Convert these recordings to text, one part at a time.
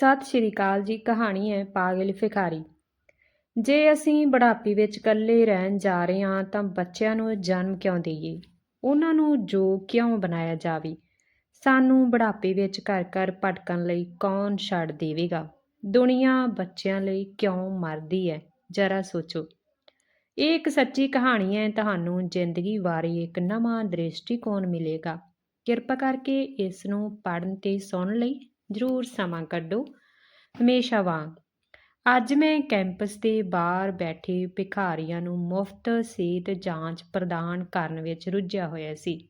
ਸਤਿ ਸ਼੍ਰੀ ਅਕਾਲ ਜੀ, ਕਹਾਣੀ ਹੈ ਪਾਗਲ ਫਿਖਾਰੀ ਜੇ ਅਸੀਂ ਬੁਢਾਪੇ ਵਿੱਚ ਇਕੱਲੇ ਰਹਿਣ ਜਾ ਰਹੇ ਹਾਂ, ਤਾਂ ਬੱਚਿਆਂ ਨੂੰ ਜਨਮ ਕਿਉਂ ਦਈਏ? ਉਹਨਾਂ ਨੂੰ ਜੋ ਕਿਉਂ ਬਣਾਇਆ ਜਾਵੇ? ਸਾਨੂੰ ਬੁਢਾਪੇ ਵਿੱਚ ਘਰ ਘਰ ਭਟਕਣ ਲਈ ਕੌਣ ਛੱਡ ਦੇਵੇਗਾ? ਦੁਨੀਆ ਬੱਚਿਆਂ ਲਈ ਕਿਉਂ ਮਰਦੀ ਹੈ? ਜਰਾ ਸੋਚੋ। ਇਹ ਇੱਕ ਸੱਚੀ ਕਹਾਣੀ ਹੈ, ਤੁਹਾਨੂੰ ਜ਼ਿੰਦਗੀ ਬਾਰੇ ਇੱਕ ਨਵਾਂ ਦ੍ਰਿਸ਼ਟੀਕੋਣ ਮਿਲੇਗਾ। ਕਿਰਪਾ ਕਰਕੇ ਇਸ ਨੂੰ ਪੜ੍ਹਨ ਤੇ ਸੁਣਨ ਲਈ ਜ਼ਰੂਰ ਸਮਾਂ ਕੱਢੋ। ਹਮੇਸ਼ਾ ਵਾਂਗ, ਅੱਜ ਮੈਂ ਕੈਂਪਸ ਦੇ ਬਾਹਰ ਬੈਠੇ ਭਿਖਾਰੀਆਂ ਨੂੰ ਮੁਫਤ ਸਿਹਤ ਜਾਂਚ ਪ੍ਰਦਾਨ ਕਰਨ ਵਿੱਚ ਰੁੱਝਿਆ ਹੋਇਆ ਸੀ।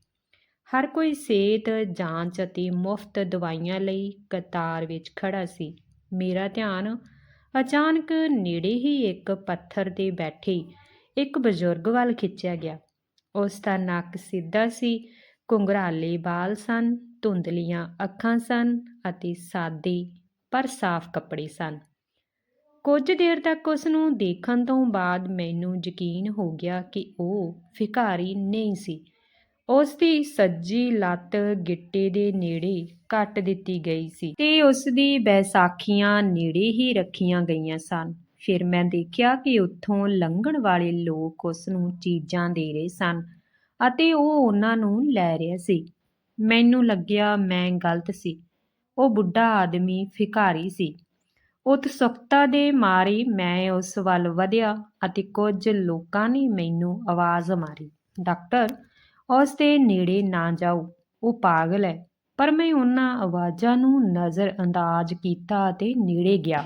ਹਰ ਕੋਈ ਸਿਹਤ ਜਾਂਚ ਅਤੇ ਮੁਫਤ ਦਵਾਈਆਂ ਲਈ ਕਤਾਰ ਵਿੱਚ ਖੜਾ ਸੀ। ਮੇਰਾ ਧਿਆਨ ਅਚਾਨਕ ਨੇੜੇ ਹੀ ਇੱਕ ਪੱਥਰ ਤੇ ਬੈਠੇ ਇੱਕ ਬਜ਼ੁਰਗ ਵੱਲ ਖਿੱਚਿਆ ਗਿਆ। ਉਸ ਦਾ ਨੱਕ ਸਿੱਧਾ ਸੀ ਘੁੰਗਰਾਲੇ ਵਾਲ ਸਨ। ਧੁੰਦਲੀਆਂ ਅੱਖਾਂ ਸਨ ਅਤੇ ਸਾਦੇ ਪਰ ਸਾਫ਼ ਕੱਪੜੇ ਸਨ। ਕੁਝ ਦੇਰ ਤੱਕ ਉਸ ਨੂੰ ਦੇਖਣ ਤੋਂ ਬਾਅਦ ਮੈਨੂੰ ਯਕੀਨ ਹੋ ਗਿਆ ਕਿ ਉਹ ਫਿਕਾਰੀ ਨਹੀਂ ਸੀ। ਉਸ ਦੀ ਸੱਜੀ ਲੱਤ ਗਿੱਟੇ ਦੇ ਨੇੜੇ ਕੱਟ ਦਿੱਤੀ ਗਈ ਸੀ ਤੇ ਉਸ ਦੀ ਬੈਸਾਖੀਆਂ ਨੇੜੇ ਹੀ ਰੱਖੀਆਂ ਗਈਆਂ ਸਨ। ਫਿਰ ਮੈਂ ਦੇਖਿਆ ਕਿ ਉੱਥੋਂ ਲੰਘਣ ਵਾਲੇ ਲੋਕ ਉਸ ਨੂੰ ਚੀਜ਼ਾਂ ਦੇ ਰਹੇ ਸਨ ਅਤੇ ਉਹ ਉਹਨਾਂ ਨੂੰ ਲੈ ਰਿਹਾ ਸੀ। ਮੈਨੂੰ ਲੱਗਿਆ ਮੈਂ ਗਲਤ ਸੀ। ਉਹ ਬੁੱਢਾ ਆਦਮੀ ਫਿਕਾਰੀ ਸੀ। ਉਤਸੁਕਤਾ ਦੇ ਮਾਰੇ ਮੈਂ ਉਸ ਵੱਲ ਵਧਿਆ ਅਤੇ ਕੁਝ ਲੋਕਾਂ ਨੇ ਮੈਨੂੰ ਆਵਾਜ਼ ਮਾਰੀ, ਡਾਕਟਰ, ਉਸ ਦੇ ਨੇੜੇ ਨਾ ਜਾਓ, ਉਹ ਪਾਗਲ ਹੈ। ਪਰ ਮੈਂ ਉਹਨਾਂ ਆਵਾਜ਼ਾਂ ਨੂੰ ਨਜ਼ਰ ਅੰਦਾਜ਼ ਕੀਤਾ ਅਤੇ ਨੇੜੇ ਗਿਆ।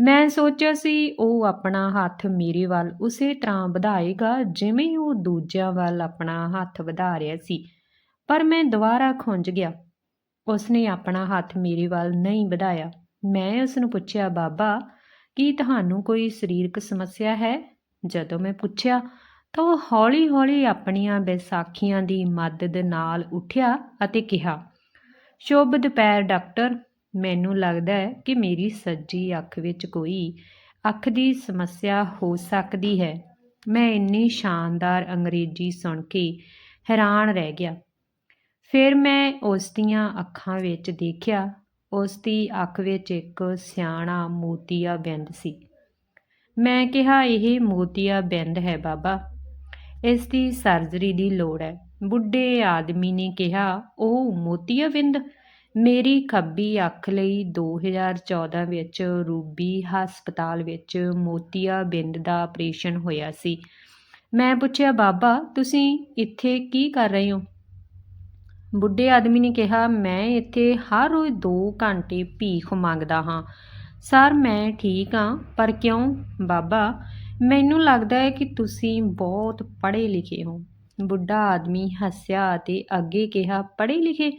ਮੈਂ ਸੋਚਿਆ ਸੀ ਉਹ ਆਪਣਾ ਹੱਥ ਮੇਰੇ ਵੱਲ ਉਸੇ ਤਰ੍ਹਾਂ ਵਧਾਏਗਾ ਜਿਵੇਂ ਉਹ ਦੂਜਿਆਂ ਵੱਲ ਆਪਣਾ ਹੱਥ ਵਧਾ ਰਿਹਾ ਸੀ। ਪਰ ਮੈਂ ਦੁਬਾਰਾ ਖੁੰਝ ਗਿਆ। ਉਸਨੇ ਆਪਣਾ ਹੱਥ ਮੇਰੇ ਵੱਲ ਨਹੀਂ ਵਧਾਇਆ। ਮੈਂ ਉਸ ਨੂੰ ਪੁੱਛਿਆ, ਬਾਬਾ, ਕੀ ਤੁਹਾਨੂੰ ਕੋਈ ਸਰੀਰਕ ਸਮੱਸਿਆ ਹੈ? ਜਦੋਂ ਮੈਂ ਪੁੱਛਿਆ, ਤਾਂ ਉਹ ਹੌਲੀ-ਹੌਲੀ ਆਪਣੀਆਂ ਬੈਸਾਖੀਆਂ ਦੀ ਮਦਦ ਨਾਲ ਉੱਠਿਆ ਅਤੇ ਕਿਹਾ, ਸ਼ੁਭ ਦੁਪਹਿਰ, ਡਾਕਟਰ। ਮੈਨੂੰ ਲੱਗਦਾ ਹੈ ਕਿ ਮੇਰੀ ਸੱਜੀ ਅੱਖ ਵਿੱਚ ਕੋਈ ਅੱਖ ਦੀ ਸਮੱਸਿਆ ਹੋ ਸਕਦੀ ਹੈ। ਮੈਂ ਇੰਨੀ ਸ਼ਾਨਦਾਰ ਅੰਗਰੇਜ਼ੀ ਸੁਣ ਕੇ ਹੈਰਾਨ ਰਹਿ ਗਿਆ। ਫਿਰ ਮੈਂ ਉਸ ਦੀਆਂ ਅੱਖਾਂ ਵਿੱਚ ਦੇਖਿਆ। ਉਸ ਦੀ ਅੱਖ ਵਿੱਚ ਇੱਕ ਸਿਆਣਾ ਮੋਤੀਆ ਬਿੰਦ ਸੀ। ਮੈਂ ਕਿਹਾ, ਇਹ ਮੋਤੀਆ ਬਿੰਦ ਹੈ ਬਾਬਾ। ਇਸ ਦੀ ਸਰਜਰੀ ਦੀ ਲੋੜ ਹੈ। ਬੁੱਢੇ ਆਦਮੀ ਨੇ ਕਿਹਾ, ਉਹ ਮੋਤੀਆ ਬਿੰਦ? ਮੇਰੀ ਖੱਬੀ ਅੱਖ ਲਈ 2014 ਵਿੱਚ ਰੂਬੀ ਹਸਪਤਾਲ ਵਿੱਚ ਮੋਤੀਆ ਬਿੰਦ ਦਾ ਆਪਰੇਸ਼ਨ ਹੋਇਆ ਸੀ। ਮੈਂ ਪੁੱਛਿਆ, ਬਾਬਾ, ਤੁਸੀਂ ਇੱਥੇ ਕੀ ਕਰ ਰਹੇ ਹੋ? ਬੁੱਢੇ ਆਦਮੀ ਨੇ ਕਿਹਾ, ਮੈਂ ਇੱਥੇ ਹਰ ਰੋਜ਼ 2 ਘੰਟੇ ਭੀਖ ਮੰਗਦਾ ਹਾਂ। ਸਰ, ਮੈਂ ਠੀਕ ਹਾਂ, ਪਰ ਕਿਉਂ? ਬਾਬਾ, ਮੈਨੂੰ ਲੱਗਦਾ ਹੈ ਕਿ ਤੁਸੀਂ ਬਹੁਤ ਪੜ੍ਹੇ ਲਿਖੇ ਹੋ। ਬੁੱਢਾ ਆਦਮੀ ਹੱਸਿਆ ਅਤੇ ਅੱਗੇ ਕਿਹਾ ਪੜ੍ਹੇ ਲਿਖੇ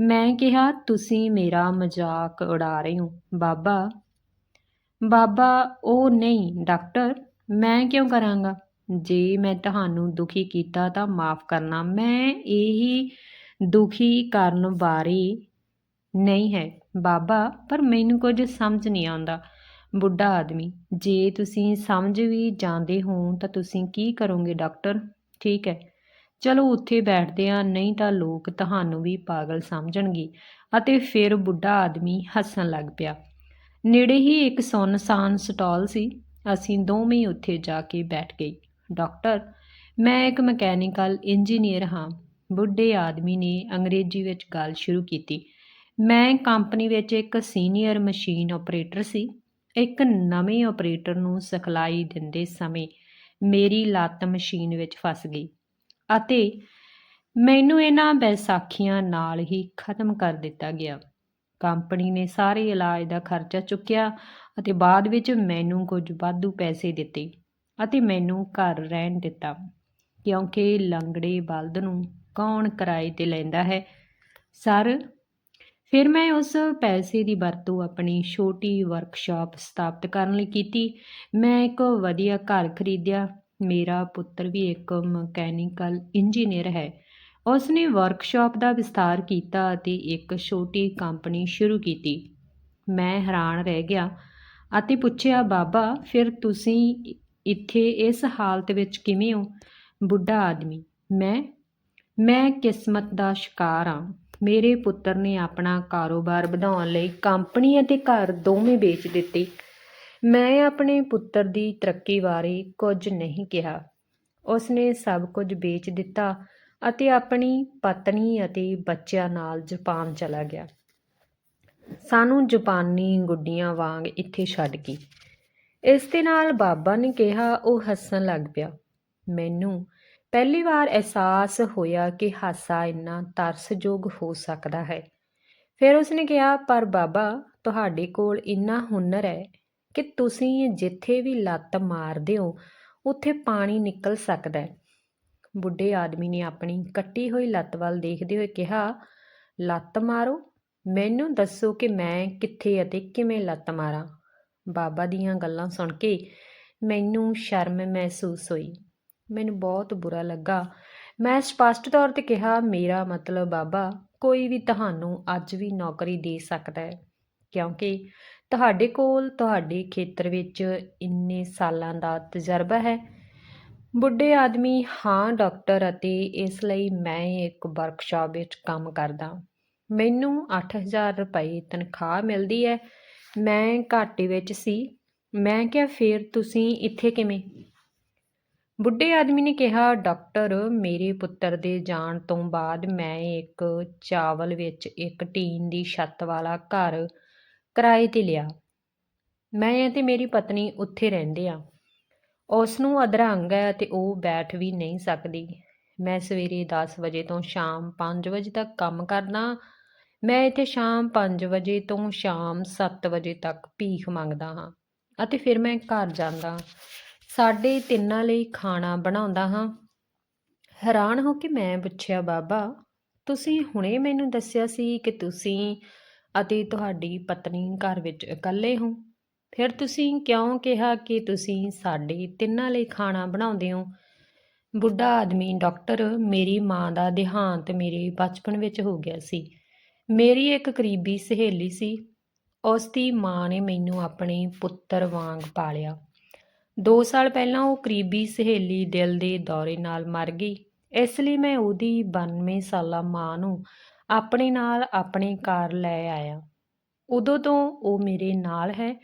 ਮੈਂ ਕਿਹਾ, ਤੁਸੀਂ ਮੇਰਾ ਮਜ਼ਾਕ ਉਡਾ ਰਹੇ ਹੋ। ਬਾਬਾ ਬਾਬਾ, ਉਹ ਨਹੀਂ, ਡਾਕਟਰ, ਮੈਂ ਕਿਉਂ ਕਰਾਂਗਾ? ਜੇ ਮੈਂ ਤੁਹਾਨੂੰ ਦੁਖੀ ਕੀਤਾ ਤਾਂ ਮਾਫ ਕਰਨਾ। ਮੈਂ ਇਹੀ ਦੁਖੀ ਕਰਨ ਬਾਰੇ ਨਹੀਂ ਹੈ। ਬਾਬਾ, ਪਰ ਮੈਨੂੰ ਕੁਝ ਸਮਝ ਨਹੀਂ ਆਉਂਦਾ। ਬੁੱਢਾ ਆਦਮੀ, ਜੇ ਤੁਸੀਂ ਸਮਝ ਵੀ ਜਾਂਦੇ ਹੋ, ਤਾਂ ਤੁਸੀਂ ਕੀ ਕਰੋਗੇ ਡਾਕਟਰ? ਠੀਕ ਹੈ। ਚਲੋ, ਉੱਥੇ ਬੈਠਦੇ ਆ ਨਹੀਂ ਤਾਂ ਲੋਕ ਤੁਹਾਨੂੰ ਵੀ ਪਾਗਲ ਸਮਝਣਗੇ। ਅਤੇ ਫਿਰ ਬੁੱਢਾ ਆਦਮੀ ਹੱਸਣ ਲੱਗ ਪਿਆ। ਨੇੜੇ ਹੀ ਇੱਕ ਸੁੰਨਸਾਨ ਸਟਾਲ ਸੀ। ਅਸੀਂ ਦੋਵੇਂ ਉੱਥੇ ਜਾ ਕੇ ਬੈਠ ਗਏ। ਡਾਕਟਰ, ਮੈਂ ਇੱਕ ਮਕੈਨੀਕਲ ਇੰਜੀਨੀਅਰ ਹਾਂ। ਬੁੱਢੇ ਆਦਮੀ ਨੇ ਅੰਗਰੇਜ਼ੀ ਵਿੱਚ ਗੱਲ ਸ਼ੁਰੂ ਕੀਤੀ। ਮੈਂ ਕੰਪਨੀ ਵਿੱਚ ਇੱਕ ਸੀਨੀਅਰ ਮਸ਼ੀਨ ਆਪਰੇਟਰ ਸੀ। ਇੱਕ ਨਵੇਂ ਆਪਰੇਟਰ ਨੂੰ ਸਿਖਲਾਈ ਦਿੰਦੇ ਸਮੇਂ ਮੇਰੀ ਲੱਤ ਮਸ਼ੀਨ ਵਿੱਚ ਫਸ ਗਈ ਅਤੇ ਮੈਨੂੰ ਇਹਨਾਂ ਬੈਸਾਖੀਆਂ ਨਾਲ ਹੀ ਖਤਮ ਕਰ ਦਿੱਤਾ ਗਿਆ। ਕੰਪਨੀ ਨੇ ਸਾਰੇ ਇਲਾਜ ਦਾ ਖਰਚਾ ਚੁੱਕਿਆ ਅਤੇ ਬਾਅਦ ਵਿੱਚ ਮੈਨੂੰ ਕੁਝ ਵਾਧੂ ਪੈਸੇ ਦਿੱਤੇ ਅਤੇ ਮੈਨੂੰ ਘਰ ਰਹਿਣ ਦਿੱਤਾ, ਕਿਉਂਕਿ ਲੰਗੜੇ ਬਲਦ ਨੂੰ ਕੌਣ ਕਿਰਾਏ ਤੇ ਲੈਂਦਾ ਹੈ? ਸਰ, ਫਿਰ ਮੈਂ ਉਸ ਪੈਸੇ ਦੀ ਵਰਤੋਂ ਆਪਣੀ ਛੋਟੀ ਵਰਕਸ਼ਾਪ ਸਥਾਪਿਤ ਕਰਨ ਲਈ ਕੀਤੀ। ਮੈਂ ਇੱਕ ਵਧੀਆ ਘਰ ਖਰੀਦਿਆ। ਮੇਰਾ ਪੁੱਤਰ ਵੀ ਇੱਕ ਮਕੈਨੀਕਲ ਇੰਜੀਨੀਅਰ ਹੈ। ਉਸਨੇ ਵਰਕਸ਼ਾਪ ਦਾ ਵਿਸਤਾਰ ਕੀਤਾ ਅਤੇ ਇੱਕ ਛੋਟੀ ਕੰਪਨੀ ਸ਼ੁਰੂ ਕੀਤੀ। ਮੈਂ ਹੈਰਾਨ ਰਹਿ ਗਿਆ ਅਤੇ ਪੁੱਛਿਆ, ਬਾਬਾ, ਫਿਰ ਤੁਸੀਂ ਇੱਥੇ ਇਸ ਹਾਲਤ ਵਿੱਚ ਕਿਵੇਂ ਹੋ? ਬੁੱਢਾ ਆਦਮੀ। ਮੈਂ ਮੈਂ ਕਿਸਮਤ ਦਾ ਸ਼ਿਕਾਰ ਹਾਂ ਮੇਰੇ ਪੁੱਤਰ ਨੇ ਆਪਣਾ ਕਾਰੋਬਾਰ ਵਧਾਉਣ ਲਈ ਕੰਪਨੀ ਅਤੇ ਘਰ ਦੋਵੇਂ ਵੇਚ ਦਿੱਤੇ। ਮੈਂ ਆਪਣੇ ਪੁੱਤਰ ਦੀ ਤਰੱਕੀ ਬਾਰੇ ਕੁਝ ਨਹੀਂ ਕਿਹਾ। ਉਸਨੇ ਸਭ ਕੁਝ ਵੇਚ ਦਿੱਤਾ ਅਤੇ ਆਪਣੀ ਪਤਨੀ ਅਤੇ ਬੱਚਿਆਂ ਨਾਲ ਜਾਪਾਨ ਚਲਾ ਗਿਆ। ਸਾਨੂੰ ਜਾਪਾਨੀ ਗੁੱਡੀਆਂ ਵਾਂਗ ਇੱਥੇ ਛੱਡ ਗਈ ਇਸ ਦੇ ਨਾਲ ਬਾਬਾ ਨੇ ਕਿਹਾ, ਉਹ ਹੱਸਣ ਲੱਗ ਪਿਆ। ਮੈਨੂੰ ਪਹਿਲੀ ਵਾਰ ਅਹਿਸਾਸ ਹੋਇਆ ਕਿ ਹਾਸਾ ਇੰਨਾ ਤਰਸਯੋਗ ਹੋ ਸਕਦਾ ਹੈ। ਫਿਰ ਉਸਨੇ ਕਿਹਾ, ਪਰ ਬਾਬਾ, ਤੁਹਾਡੇ ਕੋਲ ਇੰਨਾ ਹੁਨਰ ਹੈ ਕਿ ਤੁਸੀਂ ਜਿੱਥੇ ਵੀ ਲੱਤ ਮਾਰਦੇ ਹੋ, ਉੱਥੇ ਪਾਣੀ ਨਿਕਲ ਸਕਦਾ ਹੈ। ਬੁੱਢੇ ਆਦਮੀ ਨੇ ਆਪਣੀ ਕੱਟੀ ਹੋਈ ਲੱਤ ਵੱਲ ਦੇਖਦੇ ਹੋਏ ਕਿਹਾ, ਲੱਤ ਮਾਰੋ, ਮੈਨੂੰ ਦੱਸੋ ਕਿ ਮੈਂ ਕਿੱਥੇ ਅਤੇ ਕਿਵੇਂ ਲੱਤ ਮਾਰਾਂ? ਬਾਬਾ ਦੀਆਂ ਗੱਲਾਂ ਸੁਣ ਕੇ ਮੈਨੂੰ ਸ਼ਰਮ ਮਹਿਸੂਸ ਹੋਈ। ਮੈਨੂੰ ਬਹੁਤ ਬੁਰਾ ਲੱਗਾ। ਮੈਂ ਸਪਸ਼ਟ ਤੌਰ ਤੇ ਕਿਹਾ, ਮੇਰਾ ਮਤਲਬ ਬਾਬਾ ਕੋਈ ਵੀ ਤੁਹਾਨੂੰ ਅੱਜ ਵੀ ਨੌਕਰੀ ਦੇ ਸਕਦਾ ਹੈ, ਕਿਉਂਕਿ ਤੁਹਾਡੇ ਕੋਲ, ਤੁਹਾਡੇ ਖੇਤਰ ਵਿੱਚ ਇੰਨੇ ਸਾਲਾਂ ਦਾ ਤਜਰਬਾ ਹੈ। ਬੁੱਢੇ ਆਦਮੀ, ਹਾਂ, ਡਾਕਟਰ ਅਤੇ ਇਸ ਲਈ ਮੈਂ ਇੱਕ ਵਰਕਸ਼ਾਪ ਵਿੱਚ ਕੰਮ ਕਰਦਾ। ਮੈਨੂੰ 8000 ਰੁਪਏ ਤਨਖਾਹ ਮਿਲਦੀ ਹੈ। ਮੈਂ ਘਾਟੇ ਵਿੱਚ ਸੀ। ਮੈਂ ਕਿਹਾ, ਫਿਰ ਤੁਸੀਂ ਇੱਥੇ ਕਿਵੇਂ? ਬੁੱਢੇ ਆਦਮੀ ਨੇ ਕਿਹਾ, ਡਾਕਟਰ, ਮੇਰੇ ਪੁੱਤਰ ਦੇ ਜਾਣ ਤੋਂ ਬਾਅਦ ਮੈਂ ਇੱਕ ਚਾਵਲ ਵਿੱਚ ਇੱਕ ਟੀਨ ਦੀ ਛੱਤ ਵਾਲਾ ਘਰ ਕਿਰਾਏ ਤੇ ਲਿਆ। ਮੈਂ ਅਤੇ ਮੇਰੀ ਪਤਨੀ ਉੱਥੇ ਰਹਿੰਦੇ ਹਾਂ ਉਸਨੂੰ ਅਧਰੰਗ ਹੈ ਅਤੇ ਉਹ ਬੈਠ ਵੀ ਨਹੀਂ ਸਕਦੀ। ਮੈਂ ਸਵੇਰੇ ਦਸ ਵਜੇ ਤੋਂ ਸ਼ਾਮ ਪੰਜ ਵਜੇ ਤੱਕ ਕੰਮ ਕਰਦਾ ਮੈਂ ਇੱਥੇ ਸ਼ਾਮ ਪੰਜ ਵਜੇ ਤੋਂ ਸ਼ਾਮ ਸੱਤ ਵਜੇ ਤੱਕ ਭੀਖ ਮੰਗਦਾ ਹਾਂ ਅਤੇ ਫਿਰ ਮੈਂ ਘਰ ਜਾਂਦਾ ਸਾਡੇ ਤਿੰਨਾਂ ਲਈ ਖਾਣਾ ਬਣਾਉਂਦਾ ਹਾਂ। ਹੈਰਾਨ ਹੋ ਕੇ ਮੈਂ ਪੁੱਛਿਆ, ਬਾਬਾ, ਤੁਸੀਂ ਹੁਣੇ ਮੈਨੂੰ ਦੱਸਿਆ ਸੀ ਕਿ ਤੁਸੀਂ ਅਤੇ ਤੁਹਾਡੀ ਪਤਨੀ ਘਰ ਵਿੱਚ ਇਕੱਲੇ ਹੋ। ਫਿਰ ਤੁਸੀਂ ਕਿਉਂ ਕਿਹਾ ਕਿ ਤੁਸੀਂ ਸਾਡੇ ਤਿੰਨਾਂ ਲਈ ਖਾਣਾ ਬਣਾਉਂਦੇ ਹੋ? ਬੁੱਢਾ ਆਦਮੀ ਡਾਕਟਰ ਮੇਰੀ ਮਾਂ ਦਾ ਦੇਹਾਂਤ ਮੇਰੇ ਬਚਪਨ ਵਿੱਚ ਹੋ ਗਿਆ ਸੀ। ਮੇਰੀ ਇੱਕ ਕਰੀਬੀ ਸਹੇਲੀ ਸੀ। ਉਸ ਦੀ ਮਾਂ ਨੇ ਮੈਨੂੰ ਆਪਣੇ ਪੁੱਤਰ ਵਾਂਗ ਪਾਲਿਆ। 2 ਸਾਲ ਪਹਿਲਾਂ ਉਹ ਕਰੀਬੀ ਸਹੇਲੀ ਦਿਲ ਦੇ ਦੌਰੇ ਨਾਲ ਮਰ ਗਈ। ਇਸ ਲਈ ਮੈਂ ਉਹਦੀ 92 ਸਾਲਾ ਮਾਂ ਨੂੰ ਆਪਣੇ ਨਾਲ ਆਪਣੇ ਘਰ ਲੈ ਆਇਆ। ਉਦੋਂ ਤੋਂ ਉਹ ਮੇਰੇ ਨਾਲ ਹੈ,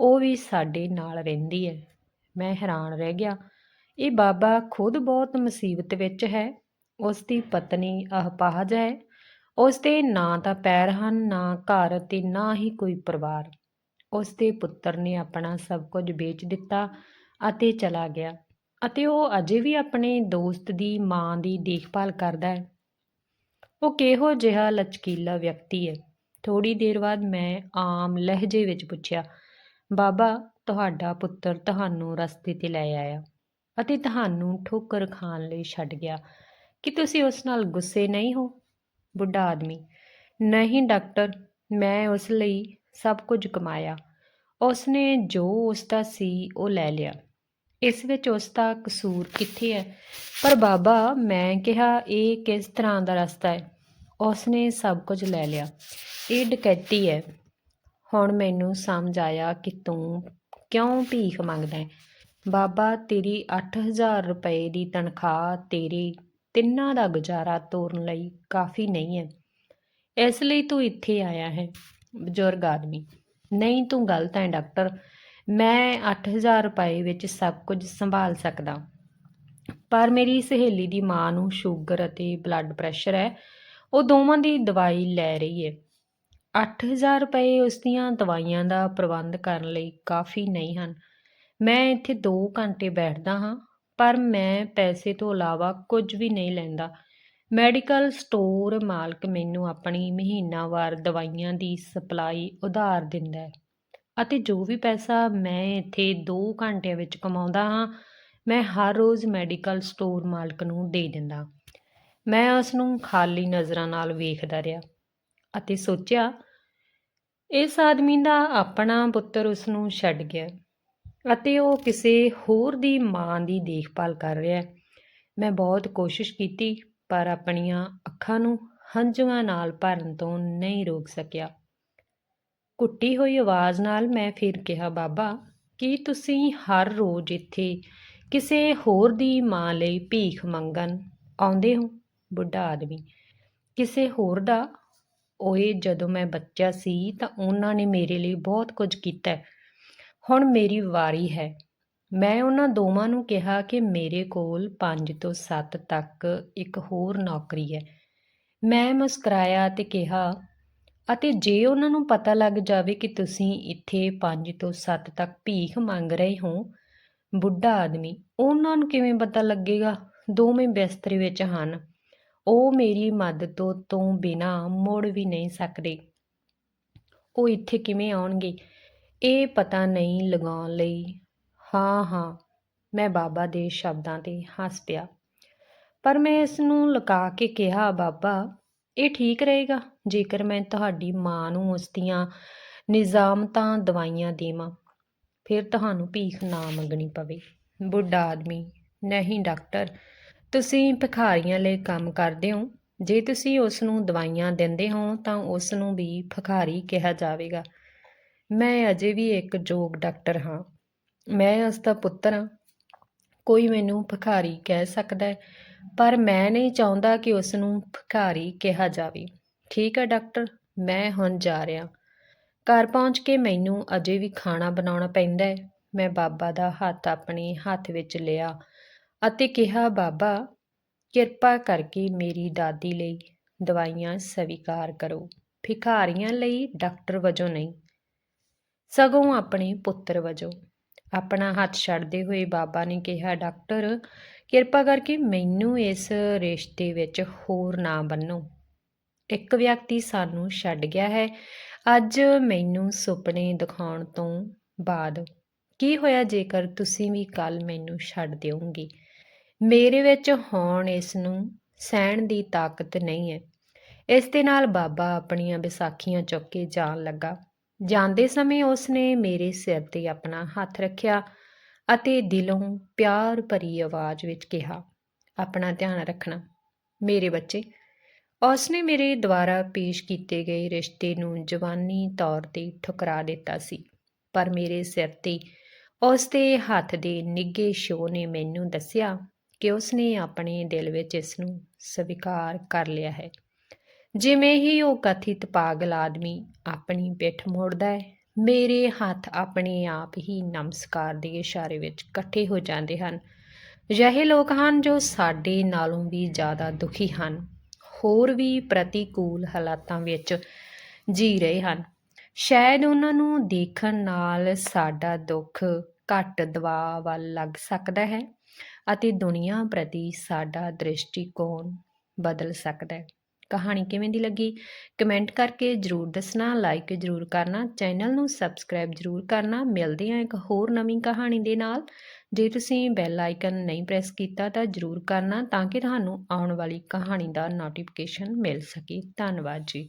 ਉਹ ਵੀ ਸਾਡੇ ਨਾਲ ਰਹਿੰਦੀ ਹੈ। ਮੈਂ ਹੈਰਾਨ ਰਹਿ ਗਿਆ, ਇਹ ਬਾਬਾ ਖੁਦ ਬਹੁਤ ਮੁਸੀਬਤ ਵਿੱਚ ਹੈ। ਉਸ ਦੀ ਪਤਨੀ ਅਹਪਾਹਜ ਹੈ। ਉਸ ਦੇ ਨਾ ਤਾਂ ਪੈਰ ਹਨ, ਨਾ ਘਰ ਤੇ ਨਾ ਹੀ ਕੋਈ ਪਰਿਵਾਰ। ਉਸ ਦੇ ਪੁੱਤਰ ਨੇ ਆਪਣਾ ਸਭ ਕੁਝ ਵੇਚ ਦਿੱਤਾ। ਅਤੇ ਚਲਾ ਗਿਆ। ਅਤੇ ਉਹ ਅਜੇ ਵੀ ਆਪਣੇ ਦੋਸਤ ਦੀ ਮਾਂ ਦੀ ਦੇਖਭਾਲ ਕਰਦਾ ਹੈ। ਉਹ ਕਿਹੋ ਜਿਹਾ ਲਚਕੀਲਾ ਵਿਅਕਤੀ ਹੈ। ਥੋੜੀ ਦੇਰ ਬਾਅਦ ਮੈਂ ਆਮ ਲਹਿਜੇ ਵਿੱਚ ਪੁੱਛਿਆ, ਬਾਬਾ, ਤੁਹਾਡਾ ਪੁੱਤਰ ਤੁਹਾਨੂੰ ਰਸਤੇ ਤੇ ਲੈ ਆਇਆ ਅਤੇ ਤੁਹਾਨੂੰ ਠੋਕਰ ਖਾਣ ਲਈ ਛੱਡ ਗਿਆ। ਕਿ ਤੁਸੀਂ ਉਸ ਨਾਲ ਗੁੱਸੇ ਨਹੀਂ ਹੋ? ਬੁੱਢਾ ਆਦਮੀ, ਨਹੀਂ ਡਾਕਟਰ, ਮੈਂ ਉਸ ਲਈ ਸਭ ਕੁਝ ਕਮਾਇਆ। ਉਸ ਨੇ ਜੋ ਉਸ ਦਾ ਸੀ ਉਹ ਲੈ ਲਿਆ। ਇਸ ਵਿੱਚ ਉਸ ਦਾ ਕਸੂਰ ਕਿੱਥੇ ਹੈ? ਪਰ ਬਾਬਾ, ਮੈਂ ਕਿਹਾ, ਇਹ ਕਿਸ ਤਰ੍ਹਾਂ ਦਾ ਰਸਤਾ ਹੈ? ਉਸ ਨੇ ਸਭ ਕੁਝ ਲੈ ਲਿਆ। ਇਹ ਡਕੈਤੀ ਹੈ। ਹੁਣ ਮੈਨੂੰ ਸਮਝ ਆਇਆ ਕਿ ਤੂੰ ਕਿਉਂ ਭੀਖ ਮੰਗਦਾ ਹੈ? ਬਾਬਾ, ਤੇਰੀ 8000 ਰੁਪਏ ਦੀ ਤਨਖਾਹ ਤੇਰੇ ਤਿੰਨਾਂ ਦਾ ਗੁਜ਼ਾਰਾ ਤੋਰਨ ਲਈ ਕਾਫੀ ਨਹੀਂ ਹੈ। ਇਸ ਲਈ ਤੂੰ ਇੱਥੇ ਆਇਆ ਹੈ, ਬਜ਼ੁਰਗ ਆਦਮੀ। ਨਹੀਂ ਤੂੰ ਗਲਤ ਹੈ, ਡਾਕਟਰ। ਮੈਂ 8000 ਰੁਪਏ ਵਿੱਚ ਸਭ ਕੁਝ ਸੰਭਾਲ ਸਕਦਾ। ਪਰ ਮੇਰੀ ਸਹੇਲੀ ਦੀ ਮਾਂ ਨੂੰ ਸ਼ੂਗਰ ਅਤੇ ਬਲੱਡ ਪ੍ਰੈਸ਼ਰ ਹੈ। ਉਹ ਦੋਵਾਂ ਦੀ ਦਵਾਈ ਲੈ ਰਹੀ ਹੈ। 8000 ਰੁਪਏ ਉਸ ਦੀਆਂ ਦਵਾਈਆਂ ਦਾ ਪ੍ਰਬੰਧ ਕਰਨ ਲਈ ਕਾਫੀ ਨਹੀਂ ਹਨ। ਮੈਂ ਇੱਥੇ 2 ਘੰਟੇ ਬੈਠਦਾ ਹਾਂ, ਪਰ ਮੈਂ ਪੈਸੇ ਤੋਂ ਇਲਾਵਾ ਕੁਝ ਵੀ ਨਹੀਂ ਲੈਂਦਾ। ਮੈਡੀਕਲ ਸਟੋਰ ਮਾਲਕ ਮੈਨੂੰ ਆਪਣੀ ਮਹੀਨਾਵਾਰ ਦਵਾਈਆਂ ਦੀ ਸਪਲਾਈ ਉਧਾਰ ਦਿੰਦਾ ਹੈ। ਅਤੇ ਜੋ ਵੀ ਪੈਸਾ ਮੈਂ ਇੱਥੇ ਦੋ ਘੰਟਿਆਂ ਵਿੱਚ ਕਮਾਉਂਦਾ ਹਾਂ, ਮੈਂ ਹਰ ਰੋਜ਼ ਮੈਡੀਕਲ ਸਟੋਰ ਮਾਲਕ ਨੂੰ ਦੇ ਦਿੰਦਾ। ਮੈਂ ਉਸ ਨੂੰ ਖਾਲੀ ਨਜ਼ਰਾਂ ਨਾਲ ਵੇਖਦਾ ਰਿਹਾ ਅਤੇ ਸੋਚਿਆ, ਇਸ ਆਦਮੀ ਦਾ ਆਪਣਾ ਪੁੱਤਰ ਉਸ ਨੂੰ ਛੱਡ ਗਿਆ ਅਤੇ ਉਹ ਕਿਸੇ ਹੋਰ ਦੀ ਮਾਂ ਦੀ ਦੇਖਭਾਲ ਕਰ ਰਿਹਾ ਮੈਂ ਬਹੁਤ ਕੋਸ਼ਿਸ਼ ਕੀਤੀ, ਪਰ ਆਪਣੀਆਂ ਅੱਖਾਂ ਨੂੰ ਹੰਝੂਆਂ ਨਾਲ ਭਰਨ ਤੋਂ ਨਹੀਂ ਰੋਕ ਸਕਿਆ। ਕੁੱਟੀ ਹੋਈ ਆਵਾਜ਼ ਨਾਲ ਮੈਂ ਫਿਰ ਕਿਹਾ, ਬਾਬਾ, ਕੀ ਤੁਸੀਂ ਹਰ ਰੋਜ਼ ਇੱਥੇ ਕਿਸੇ ਹੋਰ ਦੀ ਮਾਂ ਲਈ ਭੀਖ ਮੰਗਣ ਆਉਂਦੇ ਹੋ? ਬੁੱਢਾ ਆਦਮੀ, ਕਿਸੇ ਹੋਰ ਦਾ? ਓਏ, ਜਦੋਂ ਮੈਂ ਬੱਚਾ ਸੀ ਤਾਂ ਉਹਨਾਂ ਨੇ ਮੇਰੇ ਲਈ ਬਹੁਤ ਕੁਝ ਕੀਤਾ ਹੁਣ ਮੇਰੀ ਵਾਰੀ ਹੈ। ਮੈਂ ਉਹਨਾਂ ਦੋਵਾਂ ਨੂੰ ਕਿਹਾ ਕਿ ਮੇਰੇ ਕੋਲ 5 ਤੋਂ 7 ਤੱਕ ਇੱਕ ਹੋਰ ਨੌਕਰੀ ਹੈ। ਮੈਂ ਮੁਸਕਰਾਇਆ ਤੇ ਕਿਹਾ ਅਤੇ ਜੇ ਉਹਨਾਂ ਨੂੰ ਪਤਾ ਲੱਗ ਜਾਵੇ ਕਿ ਤੁਸੀਂ ਇੱਥੇ 5 ਤੋਂ 7 ਤੱਕ ਭੀਖ ਮੰਗ ਰਹੇ ਹੋ, ਬੁੱਢਾ ਆਦਮੀ, ਉਹਨਾਂ ਨੂੰ ਕਿਵੇਂ ਪਤਾ ਲੱਗੇਗਾ? ਦੋਵੇਂ ਬਿਸਤਰੇ ਵਿੱਚ ਹਨ। ਉਹ ਮੇਰੀ ਮਦਦ ਤੋਂ ਤੋਂ ਬਿਨਾ ਮੁੜ ਵੀ ਨਹੀਂ ਸਕਦੇ। ਉਹ ਇੱਥੇ ਕਿਵੇਂ ਆਉਣਗੇ? ਇਹ ਪਤਾ ਨਹੀਂ ਲਗਾਉਣ ਲਈ। ਹਾਂ ਹਾਂ, ਮੈਂ ਬਾਬਾ ਦੇ ਸ਼ਬਦਾਂ ਤੇ ਹੱਸ ਪਿਆ। ਪਰ ਮੈਂ ਇਸ ਨੂੰ ਲੁਕਾ ਕੇ ਕਿਹਾ, ਬਾਬਾ ਇਹ ਠੀਕ ਰਹੇਗਾ? ਜੇਕਰ ਮੈਂ ਤੁਹਾਡੀ ਮਾਂ ਨੂੰ ਉਸ ਦੀਆਂ ਨਿਜ਼ਾਮਤਾਂ ਦਵਾਈਆਂ ਦੇਵਾਂ, ਫਿਰ ਤੁਹਾਨੂੰ ਭੀਖ ਨਾ ਮੰਗਣੀ ਪਵੇ। ਬੁੱਢਾ ਆਦਮੀ, ਨਹੀਂ ਡਾਕਟਰ, ਤੁਸੀਂ ਭਿਖਾਰੀਆਂ ਲਈ ਕੰਮ ਕਰਦੇ ਹੋ। ਜੇ ਤੁਸੀਂ ਉਸ ਨੂੰ ਦਵਾਈਆਂ ਦਿੰਦੇ ਹੋ, ਤਾਂ ਉਸ ਨੂੰ ਵੀ ਭਿਖਾਰੀ ਕਿਹਾ ਜਾਵੇਗਾ। ਮੈਂ ਅਜੇ ਵੀ ਇੱਕ ਯੋਗ ਡਾਕਟਰ ਹਾਂ। ਮੈਂ ਉਸ ਦਾ ਪੁੱਤਰ ਹਾਂ। ਕੋਈ ਮੈਨੂੰ ਭਿਖਾਰੀ ਕਹਿ ਸਕਦਾ ਹੈ। ਪਰ ਮੈਂ ਨਹੀਂ ਚਾਹੁੰਦਾ ਕਿ ਉਸ ਨੂੰ ਭਿਖਾਰੀ ਕਿਹਾ ਜਾਵੇ। ਠੀਕ ਹੈ, ਡਾਕਟਰ, ਮੈਂ ਹੁਣ ਜਾ ਰਿਹਾ। ਘਰ ਪਹੁੰਚ ਕੇ ਮੈਨੂੰ ਅਜੇ ਵੀ ਖਾਣਾ ਬਣਾਉਣਾ ਪੈਂਦਾ ਹੈ। ਮੈਂ ਬਾਬਾ ਦਾ ਹੱਥ ਆਪਣੇ ਹੱਥ ਵਿੱਚ ਲਿਆ ਅਤੇ ਕਿਹਾ, ਬਾਬਾ, ਕਿਰਪਾ ਕਰਕੇ ਮੇਰੀ ਦਾਦੀ ਲਈ ਦਵਾਈਆਂ ਸਵੀਕਾਰ ਕਰੋ। ਭਿਖਾਰੀਆਂ ਲਈ ਡਾਕਟਰ ਵਜੋਂ ਨਹੀਂ, ਸਗੋਂ ਆਪਣੇ ਪੁੱਤਰ ਵਜੋਂ। ਆਪਣਾ ਹੱਥ ਛੱਡਦੇ ਹੋਏ ਬਾਬਾ ਨੇ ਕਿਹਾ, ਡਾਕਟਰ ਕਿਰਪਾ ਕਰਕੇ ਮੈਨੂੰ ਇਸ ਰਿਸ਼ਤੇ ਵਿੱਚ ਹੋਰ ਨਾ ਬੰਨੋ। ਇੱਕ ਵਿਅਕਤੀ ਸਾਨੂੰ ਛੱਡ ਗਿਆ ਹੈ। ਅੱਜ ਮੈਨੂੰ ਸੁਪਨੇ ਦਿਖਾਉਣ ਤੋਂ ਬਾਅਦ ਕੀ ਹੋਇਆ ਜੇਕਰ ਤੁਸੀਂ ਵੀ ਕੱਲ ਮੈਨੂੰ ਛੱਡ ਦਿਓਗੇ? ਮੇਰੇ ਵਿੱਚ ਹੋਣ ਇਸ ਨੂੰ ਸਹਿਣ ਦੀ ਤਾਕਤ ਨਹੀਂ ਹੈ। ਇਸ ਦੇ ਨਾਲ ਬਾਬਾ ਆਪਣੀਆਂ ਵਿਸਾਖੀਆਂ ਚੁੱਕ ਕੇ ਜਾਣ ਲੱਗਾ। ਜਾਂਦੇ ਸਮੇਂ ਉਸ ਨੇ ਮੇਰੇ ਸਿਰ ਤੇ ਆਪਣਾ ਹੱਥ ਰੱਖਿਆ। ਅਤੇ ਦਿਲੋਂ ਪਿਆਰ ਭਰੀ ਆਵਾਜ਼ ਵਿੱਚ ਕਿਹਾ, ਆਪਣਾ ਧਿਆਨ ਰੱਖਣਾ। ਮੇਰੇ ਬੱਚੇ ਉਸ ਨੇ ਮੇਰੇ ਦੁਆਰਾ ਪੇਸ਼ ਕੀਤੇ ਗਏ ਰਿਸ਼ਤੇ ਨੂੰ ਜਵਾਨੀ ਤੌਰ ਤੇ ਠੁਕਰਾ ਦਿੱਤਾ ਸੀ, ਪਰ ਮੇਰੇ ਸਿਰ ਤੇ ਉਸ ਦੇ ਹੱਥ ਦੇ ਨਿੱਘੇ ਸ਼ੋ ਨੇ ਮੈਨੂੰ ਦੱਸਿਆ ਕਿ ਉਸ ਨੇ ਆਪਣੇ ਦਿਲ ਵਿੱਚ ਇਸ ਨੂੰ ਸਵੀਕਾਰ ਕਰ ਲਿਆ ਹੈ। ਜਿਵੇਂ ਹੀ ਉਹ ਕਥਿਤ ਪਾਗਲ ਆਦਮੀ ਆਪਣੀ ਪਿੱਠ ਮੋੜਦਾ ਹੈ ਮੇਰੇ ਹੱਥ ਆਪਣੇ ਆਪ ਹੀ ਨਮਸਕਾਰ ਦੇ ਇਸ਼ਾਰੇ ਵਿੱਚ ਇਕੱਠੇ ਹੋ ਜਾਂਦੇ ਹਨ। ਅਜਿਹੇ ਲੋਕ ਹਨ ਜੋ ਸਾਡੇ ਨਾਲੋਂ ਵੀ ਜ਼ਿਆਦਾ ਦੁਖੀ ਹਨ। ਹੋਰ ਵੀ ਪ੍ਰਤੀਕੂਲ ਹਾਲਾਤਾਂ ਵਿੱਚ ਜੀ ਰਹੇ ਹਨ। ਸ਼ਾਇਦ ਉਹਨਾਂ ਨੂੰ ਦੇਖਣ ਨਾਲ ਸਾਡਾ ਦੁੱਖ ਘੱਟ ਦਬਾਅ ਵੱਲ ਲੱਗ ਸਕਦਾ ਹੈ ਅਤੇ ਦੁਨੀਆ ਪ੍ਰਤੀ ਸਾਡਾ ਦ੍ਰਿਸ਼ਟੀਕੋਣ ਬਦਲ ਸਕਦਾ ਹੈ। ਕਹਾਣੀ ਕਿਵੇਂ ਦੀ ਲੱਗੀ? ਕਮੈਂਟ ਕਰਕੇ ਜਰੂਰ ਦੱਸਣਾ ਲਾਈਕ ਜਰੂਰ ਕਰਨਾ, ਚੈਨਲ ਨੂੰ ਸਬਸਕ੍ਰਾਈਬ ਜਰੂਰ ਕਰਨਾ। ਮਿਲਦੇ ਹਾਂ ਇੱਕ ਹੋਰ ਨਵੀਂ ਕਹਾਣੀ ਦੇ ਨਾਲ। ਜੇ ਤੁਸੀਂ ਬੈਲ ਆਈਕਨ ਨਹੀਂ ਪ੍ਰੈਸ ਕੀਤਾ ਤਾਂ ਜਰੂਰ ਕਰਨਾ ਤਾਂ ਕਿ ਤੁਹਾਨੂੰ ਆਉਣ ਵਾਲੀ ਕਹਾਣੀ ਦਾ ਨੋਟੀਫਿਕੇਸ਼ਨ ਮਿਲ ਸਕੇ। ਧੰਨਵਾਦ ਜੀ।